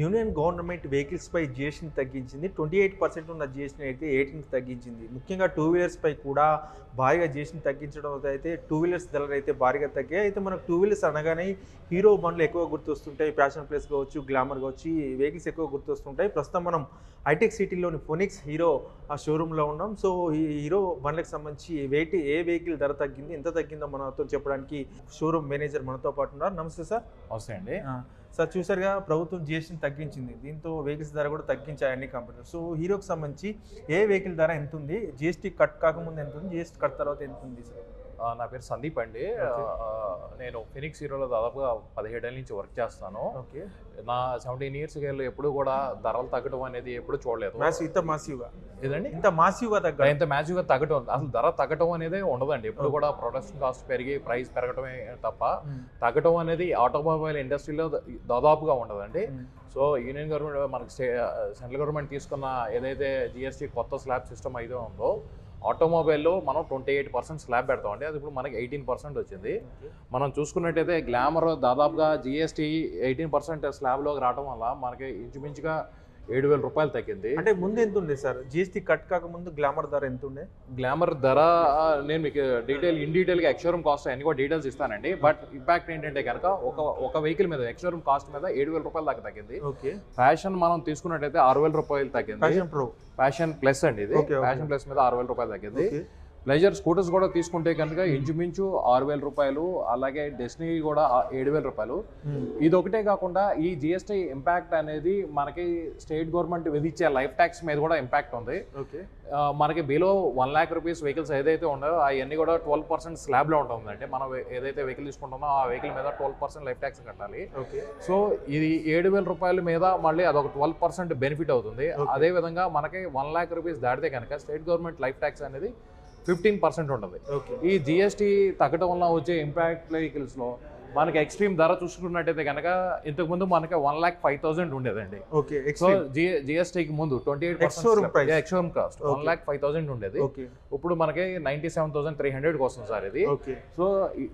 Union government vehicles పై జిఎస్టీని తగ్గించింది. ట్వంటీ ఎయిట్ పర్సెంట్ ఉన్న జిఎస్టీని అయితే ఎయిటీన్కి తగ్గించింది. ముఖ్యంగా టూ వీలర్స్ పై కూడా భారీగా జిఎస్టీని తగ్గించడం అయితే టూ వీలర్స్ ధరలు అయితే భారీగా తగ్గాయి. అయితే మనకు టూ వీలర్స్ అనగానే హీరో బండ్లు ఎక్కువ గుర్తొస్తుంటాయి. ప్యాషన్ ప్లేస్ కావచ్చు గ్లామర్ కావచ్చు ఈ వెహికల్స్ ఎక్కువ గుర్తొస్తుంటాయి. ప్రస్తుతం మనం హైటెక్ సిటీలోని ఫోనిక్స్ హీరో ఆ షోరూంలో ఉన్నాం. సో ఈ హీరో బండ్లకు సంబంధించి వెయిట్ ఏ వెహికల్ ధర తగ్గింది ఎంత తగ్గిందో మనతో చెప్పడానికి షోరూమ్ మేనేజర్ మనతో పాటు ఉన్నారు. నమస్తే సార్. వస్తాయి అండి. సార్ చూసారుగా ప్రభుత్వం జిఎస్టీని తగ్గించింది. దీంతో వెహికల్స్ ధర కూడా తగ్గించాయి అన్ని కంపెనీలు. సో హీరోకి సంబంధించి ఏ వెహికల్ ధర ఎంత ఉంది జిఎస్టీ కట్ కాకముందు ఎంత ఉంది జిఎస్టీ కట్ తర్వాత ఎంత ఉంది సార్? నా పేరు సందీప్ అండి. నేను ఫినిక్స్ హీరోలో దాదాపుగా పదిహేడేళ్ళ నుంచి వర్క్ చేస్తాను ఓకే. నా సెవెంటీన్ ఇయర్స్ వెళ్ళి ఎప్పుడు కూడా ధరలు తగ్గడం అనేది ఎప్పుడు చూడలేదు. ఇంత మాసివ్గా ఇదండి ఇంత మాసివ్గా తగ్గ ఇంత మ్యాచ్గా తగ్గటం అసలు ధర తగ్గటం అనేది ఉండదండి. ఎప్పుడు కూడా ప్రొడక్షన్ కాస్ట్ పెరిగి ప్రైస్ పెరగటమే తప్ప తగ్గటం అనేది ఆటోమొబైల్ ఇండస్ట్రీలో దాదాపుగా ఉండదండి. సో యూనియన్ గవర్నమెంట్ మనకి స్టే సెంట్రల్ గవర్నమెంట్ తీసుకున్న ఏదైతే జిఎస్టీ కొత్త స్లాబ్ సిస్టమ్ అయితే ఉందో ఆటోమొబైల్లో మనం ట్వంటీ ఎయిట్ పర్సెంట్ స్లాబ్ పెడతామండి అది ఇప్పుడు మనకి ఎయిటీన్ పర్సెంట్ వచ్చింది. మనం చూసుకున్నట్టయితే గ్లామర్ దాదాపుగా జిఎస్టీ ఎయిటీన్ పర్సెంట్ స్లాబ్లోకి రావడం వల్ల మనకి ఇంచుమించుగా ఏడు వేల రూపాయలు తగ్గింది. అంటే ముందు ఎంత ఉండే సార్? జిఎస్టీ కట్ కాకముందు గ్లామర్ ధర ఎంత ఉండే గ్లామర్ ధర నేను మీకు డీటెయిల్ ఇన్ డీటెయిల్గా ఎక్స్షోరూమ్ కాస్ట్ అన్ని కూడా డీటెయిల్స్ ఇస్తానండి. బట్ ఇంపాక్ట్ ఏంటంటే కనుక ఒక ఒక వెహికల్ మీద ఎక్స్షోరూమ్ కాస్ట్ మీద ఏడు వేల రూపాయల దాకా తగ్గింది. ఓకే. ఫ్యాషన్ మనం తీసుకున్నట్టయితే ఆరు వేల రూపాయలు తగ్గింది. ఫ్యాషన్ ప్రో ఫ్యాషన్ ప్లస్ అండి ఇది. ఫ్యాషన్ ప్లస్ మీద ఆరు వేల రూపాయలు తగ్గింది. ప్లెజర్ స్కూటర్స్ కూడా తీసుకుంటే కనుక ఇంచుమించు ఆరు వేల రూపాయలు అలాగే డెస్నీ కూడా ఏడు వేల రూపాయలు. ఇది ఒకటే కాకుండా ఈ జిఎస్టీ ఇంపాక్ట్ అనేది మనకి స్టేట్ గవర్నమెంట్ విధించే లైఫ్ ట్యాక్స్ మీద కూడా ఇంపాక్ట్ ఉంది. మనకి below one lakh rupees vehicles ఏదైతే ఉన్నాయో అవన్నీ కూడా ట్వెల్వ్ పర్సెంట్ స్లాబ్లో ఉంటుందండి మనం ఏదైతే వెహికల్ తీసుకుంటామో ఆ వెహికల్ మీద ట్వెల్వ్ పర్సెంట్ లైఫ్ ట్యాక్స్ కట్టాలి. సో ఇది ఏడు వేల రూపాయల మీద మళ్ళీ అదొక ట్వెల్వ్ పర్సెంట్ బెనిఫిట్ అవుతుంది. Okay. అదే విధంగా మనకి వన్ ల్యాక్ రూపీస్ దాటితే కనుక స్టేట్ గవర్నమెంట్ లైఫ్ ట్యాక్స్ అనేది ఫిఫ్టీన్ పర్సెంట్ ఉంటుంది. ఈ జిఎస్టీ తగ్గడం వల్ల వచ్చే ఇంపాక్ట్ వెహికల్స్లో మనకి ఎక్స్ట్రీమ్ ధర చూసుకున్నట్టయితే కనుక ఇంతకుముందు మనకి వన్ ల్యాక్ ఫైవ్ థౌసండ్ ఉండేదండి. ఓకే సో జిఎస్టీకి ముందు twenty eight. Ex showroom cost one. Lakh five thousand ఉండేది. ఇప్పుడు మనకి నైన్టీ సెవెన్ థౌసండ్ త్రీ హండ్రెడ్కి వస్తుంది సార్ ఇది. సో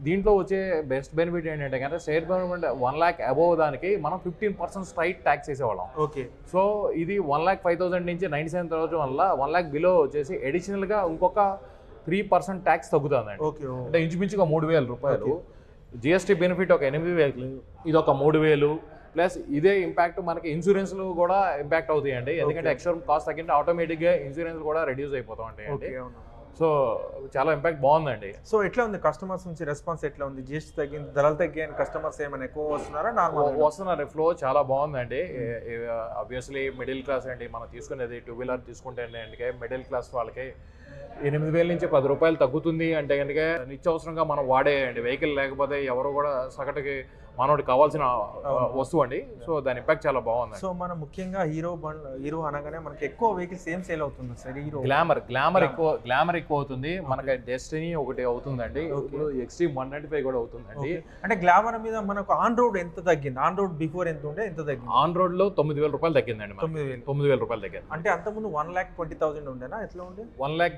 దీంట్లో వచ్చే బెస్ట్ బెనిఫిట్ ఏంటంటే కనుక state government one lakh above దానికి మనం ఫిఫ్టీన్ పర్సెంట్ స్ట్రైట్ ట్యాక్స్ వేసేవాళ్ళం ఓకే సో ఇది వన్ ల్యాక్ ఫైవ్ థౌసండ్ నుంచి నైన్టీ సెవెన్ థౌసండ్ వల్ల వన్ ల్యాక్ బిలో వచ్చేసి అడిషనల్గా ఇంకొక త్రీ పర్సెంట్ ట్యాక్స్ తగ్గుతుందండి. అంటే ఇంచుమించుగా మూడు వేల రూపాయలు. జిఎస్టీ బెనిఫిట్ ఒక ఎనిమిది వేలు. ఇది ఒక మూడు వేలు. ప్లస్ ఇదే ఇంపాక్ట్ మనకి ఇన్సూరెన్స్లు కూడా ఇంపాక్ట్ అవుతాయండి. ఎందుకంటే. ఎక్స్ట్రా కాస్ట్ తగ్గింటే ఆటోమేటిక్గా ఇన్సూరెన్స్ కూడా రెడ్యూస్ అయిపోతూ ఉంటాయండి అవును. సో చాలా ఇంపాక్ట్ బాగుందండి. సో ఎట్లా ఉంది? కస్టమర్స్ నుంచి రెస్పాన్స్ ఎట్లా ఉంది? జిఎస్టీ తగ్గింది ధరలు తగ్గాయని కస్టమర్స్ ఏమైనా ఎక్కువ వస్తున్నారా? నార్మల్ వస్తున్నారు ఫ్లో చాలా బాగుందండి. ఆబ్వియస్లీ మిడిల్ క్లాస్ అండి. మనం తీసుకునేది టూ వీలర్ తీసుకుంటే మిడిల్ క్లాస్ వాళ్ళకి ఎనిమిది వేల నుంచి పది రూపాయలు తగ్గుతుంది అంటే కనుక నిత్యవసరంగా మనం వాడే అండి వెహికల్ లేకపోతే ఎవరు కూడా సగటుకి మనోడికి కావాల్సిన వస్తువు అండి. సో దాని ఇంపాక్ట్ చాలా బాగుంది సో మనం ముఖ్యంగా హీరో బండ్ హీరో అనగానే మనకి ఎక్కువ వెహికల్స్ ఏం సేల్ అవుతుంది సార్ హీరో. గ్లామర్ గ్లామర్ ఎక్కువ గ్లామర్ ఎక్కువ అవుతుంది. మనకి డెస్టినీ ఒకటి అవుతుందండి. ఇప్పుడు ఎక్స్ట్రీమ్ వన్ నైన్టీ ఫైవ్ కూడా అవుతుందండి. అంటే గ్లామర్ మీద మనకు ఆన్ రోడ్ ఎంత తగ్గింది? ఆన్ రోడ్ బిఫోర్ ఎంత ఉండే ఎంత తగ్గింది? ఆన్ రోడ్లో తొమ్మిది వేల రూపాయలు తగ్గిందండి. తొమ్మిది వేలు. తొమ్మిది వేల రూపాయలు తగ్గింది. అంటే అంతకుముందు వన్ ల్యాక్ ట్వంటీ థౌసండ్ ఉండేనా? ఎట్లా ఉండే? వన్ ల్యాక్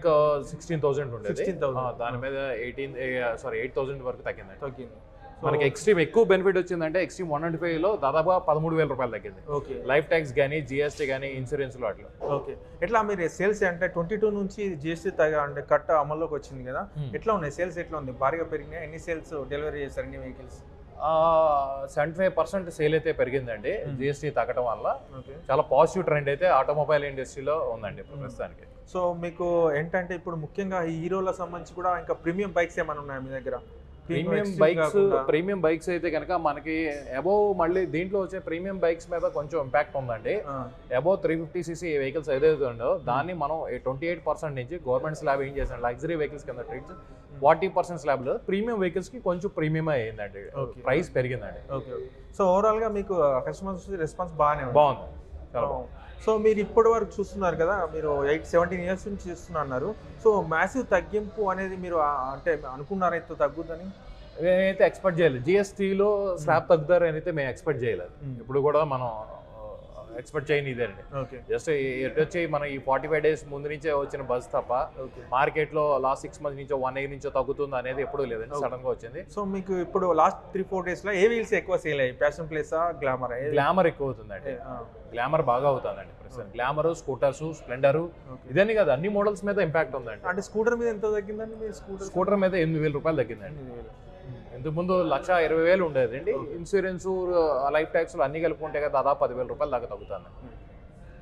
సిక్స్టీన్ థౌసండ్ ఉండేది. 16,000. ఆ, దాని మీద ఎయిటీన్ సారీ ఎయిట్ థౌసండ్ వరకు తగ్గిందండి. తగ్గింది. మనకి ఎక్స్ట్రీమ్ ఎక్కువ బెనిఫిట్ వచ్చిందంటే ఎక్స్ట్రీమ్ వన్ ట్వంటీ ఫైవ్లో దాదాపుగా పదమూడు వేల రూపాయలు తగ్గింది. ఓకే. లైఫ్ ట్యాక్స్ కానీ జిఎస్టీ కానీ ఇన్సూరెన్స్లో అట్లా. ఓకే. ఎట్లా మీరు సేల్స్ అంటే ట్వంటీ టూ నుంచి జిఎస్టీ తగ్గ అంటే కట్ అమల్లోకి వచ్చింది కదా. ఎట్లా ఉన్నాయి? సేల్స్ ఎట్లా ఉంది? భారీగా పెరిగినాయి? ఎన్ని సేల్స్ డెలివరీ చేశారు? ఎన్ని vehicles seventy five percent sale అయితే పెరిగిందండి. జిఎస్టీ తగ్గడం వల్ల చాలా పాజిటివ్ ట్రెండ్ అయితే ఆటోమొబైల్ ఇండస్ట్రీలో ఉందండి ప్రస్తుతానికి. సో మీకు ఏంటంటే ఇప్పుడు ముఖ్యంగా ఈ హీరోల సంబంధించి కూడా ఇంకా ప్రీమియం బైక్స్ ఏమైనా ఉన్నాయా మీ దగ్గర? Premium bikes. ప్రీమియం బైక్స్ అయితే కనుక మనకి అబోవ్ మళ్ళీ దీంట్లో వచ్చే ప్రీమియం బైక్స్ మీద కొంచెం ఇంపాక్ట్ ఉందండి. Above three fifty CC vehicles ఏదైతే ఉందో దాన్ని మనం ట్వంటీ ఎయిట్ పర్సెంట్ నుంచి గవర్నమెంట్ స్లాబ్ ఏం చేసాం లగ్జరీ వెహికల్స్ కింద ట్రీట్స్ ఫార్టీ పర్సెంట్ స్లాబ్లో ప్రీమియం వెహికల్స్కి కొంచెం ప్రీమియం అయ్యిందండి. ప్రైస్ పెరిగిందండి. ఓకే సో ఓవరాల్గా మీకు కస్టమర్స్ రెస్పాన్స్ బాగానే బాగుంది. సో మీరు ఇప్పటి వరకు చూస్తున్నారు కదా మీరు ఎయిట్ సెవెంటీన్ ఇయర్స్ నుంచి చూస్తున్నారు సో మ్యాసివ్ తగ్గింపు అనేది మీరు అంటే అనుకున్నారా ఇంత తగ్గుద్దని? నేనైతే ఎక్స్పెక్ట్ చేయలేదు. జిఎస్టీలో స్లాబ్ తగ్గుతారు అని అయితే మేము ఎక్స్పెక్ట్ చేయలేదు. ఇప్పుడు కూడా మనం ఎక్స్పెక్ట్ చేయని ఇదే అండి ఓకే. జస్ట్ ఎటు వచ్చి మన ఈ ఫార్టీ ఫైవ్ డేస్ ముందు నుంచే వచ్చిన బస్ తప్ప మార్కెట్లో లాస్ట్ సిక్స్ మంత్స్ నుంచో వన్ ఇయర్ నుంచో తగ్గుతుంది అనేది ఎప్పుడూ లేదండి. సడన్గా వచ్చింది. సో మీకు ఇప్పుడు లాస్ట్ త్రీ ఫోర్ డేస్లో ఏ వీల్స్ ఎక్కువ సేల్ అయ్యాయి? ప్యాషన్ ప్లేసా గ్లామర్? గ్లామర్ ఎక్కువ అవుతుందండి. గ్లామర్ బాగా అవుతుందండి. ప్రస్తుతం గ్లామర్ స్కూటర్స్ స్ప్లెండర్ ఇదని కాదు అన్ని మోడల్స్ మీద ఇంపాక్ట్ ఉందండి. అంటే స్కూటర్ మీద ఎంత తగ్గిందండి స్కూటర్? మీద ఎనిమిది వేల రూపాయలు తగ్గిందండి. ఇంతకు ముందు లక్ష ఇరవై వేలు ఉండేది. అండి ఇన్సూరెన్స్ లైఫ్ ట్యాక్స్ అన్ని కలుపుకుంటే కదా దాదాపు పదివేల రూపాయలు దాకా తగ్గుతుంది.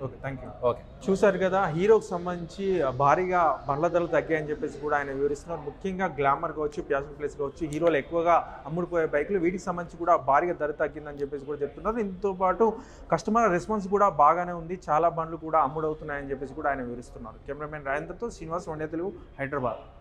Okay thank you. ఓకే. చూసారు కదా హీరోకి సంబంధించి భారీగా బండ్ల ధరలు తగ్గాయని చెప్పేసి కూడా ఆయన వివరిస్తున్నారు. ముఖ్యంగా గ్లామర్ కావచ్చు ప్యాషన్ ప్లేస్ కావచ్చు హీరోలు ఎక్కువగా అమ్ముడుపోయే బైకులు వీటికి సంబంధించి కూడా భారీగా ధర తగ్గిందని చెప్పేసి కూడా చెప్తున్నారు. దీంతో పాటు కస్టమర్ రెస్పాన్స్ కూడా బాగానే ఉంది. చాలా బండ్లు కూడా అమ్ముడవుతున్నాయని చెప్పేసి కూడా ఆయన వివరిస్తున్నారు. కెమెరామెన్ రాజేంద్రతో శ్రీనివాస్ వండే తెలుగు హైదరాబాద్.